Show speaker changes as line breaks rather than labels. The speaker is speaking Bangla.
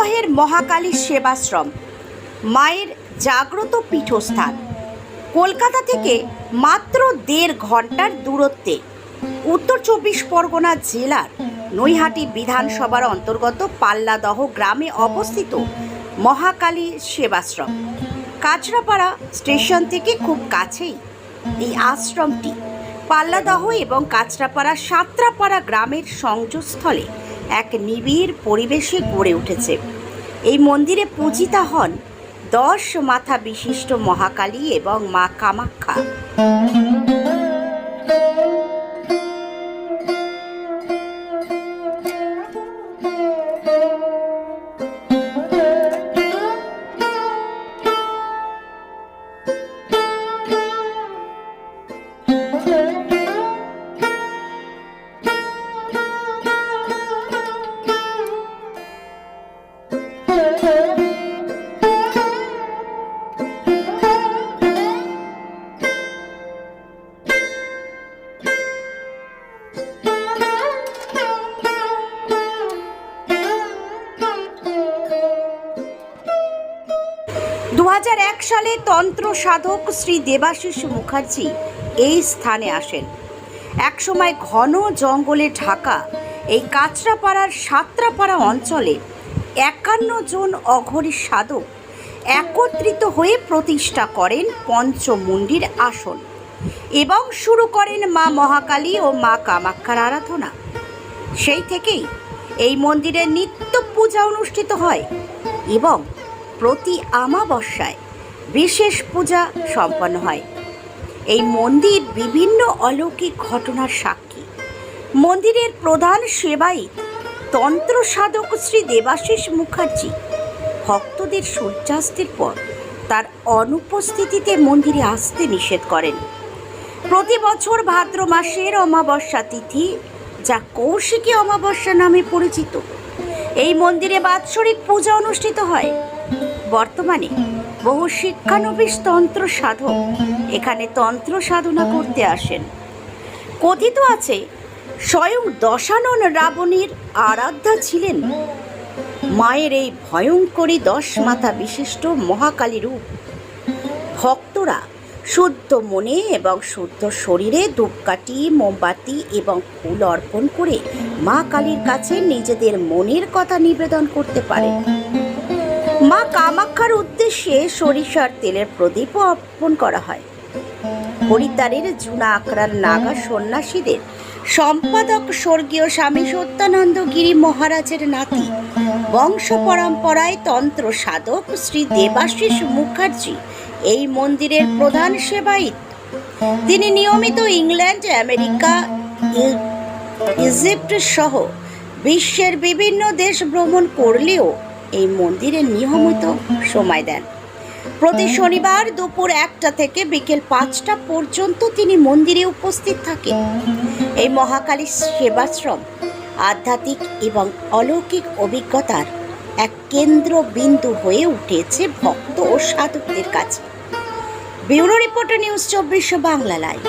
পাল্লাদহের মহাকালী সেবাশ্রম, মায়ের জাগ্রত পীঠস্থান। কলকাতা থেকে মাত্র দেড় ঘণ্টার দূরত্বে উত্তর চব্বিশ পরগনা জেলার নৈহাটি বিধানসভার অন্তর্গত পাল্লাদহ গ্রামে অবস্থিত মহাকালী সেবাশ্রম। কাঁচরাপাড়া স্টেশন থেকে খুব কাছেই এই আশ্রমটি। পাল্লাদহ এবং কাঁচরাপাড়া সাতরাপাড়া গ্রামের সংযোগস্থলে এক নিবিড় পরিবেশে গড়ে উঠেছে। এই মন্দিরে পূজিতা হন দশ মাথা বিশিষ্ট মহাকালী এবং মা কামাখ্যা। দু হাজার এক সালে তন্ত্র সাধক শ্রী দেবাশিস মুখার্জি এই স্থানে আসেন। একসময় ঘন জঙ্গলে ঢাকা, এই কাঁচরাপাড়ার সাতরাপাড়া অঞ্চলে একান্ন জন অঘরী সাধক একত্রিত হয়ে প্রতিষ্ঠা করেন পঞ্চমুণ্ডির আসন এবং শুরু করেন মা মহাকালী ও মা কামাক্ষার আরাধনা। সেই থেকেই এই মন্দিরে নিত্য পূজা অনুষ্ঠিত হয় এবং প্রতি আমাবস্যায় বিশেষ পূজা সম্পন্ন হয়। এই মন্দির বিভিন্ন অলৌকিক ঘটনার সাক্ষী। মন্দিরের প্রধান সেবায়িত তন্ত্র সাধক শ্রী দেবাশিস মুখার্জি। ভক্তদের সূর্যাস্তের পর তার অনুপস্থিতিতে মন্দিরে আসতে নিষেধ করেন। প্রতি বছর ভাদ্র মাসের অমাবস্যা তিথি, যা কৌশিকী অমাবস্যা নামে পরিচিত। এই মন্দিরে বাৎসরিক পূজা অনুষ্ঠিত হয়। বর্তমানে বহু শিক্ষানবিশ তন্ত্র সাধক এখানে তন্ত্র সাধনা করতে আসেন। কথিত আছে, স্বয়ং দশানন রাবণীর আরাধ্যা ছিলেন। মায়ের এই ভয়ঙ্করী দশ মাথা বিশিষ্ট মহাকালী রূপ। ভক্তরা শুদ্ধ মনে এবং শুদ্ধ শরীরে ধূপকাঠি মোমবাতি এবং ফুল অর্পণ করে মা কালীর কাছে নিজেদের মনের কথা নিবেদন করতে পারে মা কামাক্ষার উদ্দেশ্যে সরিষার তেলের প্রদীপও অর্পণ করা হয়। হরিদ্বারের জুনা আখড়ার নাগা সন্ন্যাসীদের সম্পাদক স্বর্গীয় স্বামী সত্যানন্দ গিরি মহারাজের নাতি, বংশ পরম্পরায় তন্ত্র সাধক শ্রী দেবাশিস মুখার্জি এই মন্দিরের প্রধান সেবায়িত। তিনি নিয়মিত ইংল্যান্ড, আমেরিকা ইজিপ্ট সহ বিশ্বের বিভিন্ন দেশ ভ্রমণ করলেও এই মন্দিরে নিয়মিত সময় দেন। প্রতি শনিবার দুপুর একটা থেকে বিকেল পাঁচটা পর্যন্ত তিনি মন্দিরে উপস্থিত থাকেন। এই মহাকালী সেবাশ্রম আধ্যাত্মিক এবং অলৌকিক অভিজ্ঞতার এক কেন্দ্রবিন্দু হয়ে উঠেছে ভক্ত ও সাধকদের কাছে। ব্যুরো রিপোর্টার নিউজ চব্বিশ বাংলা লাইভ।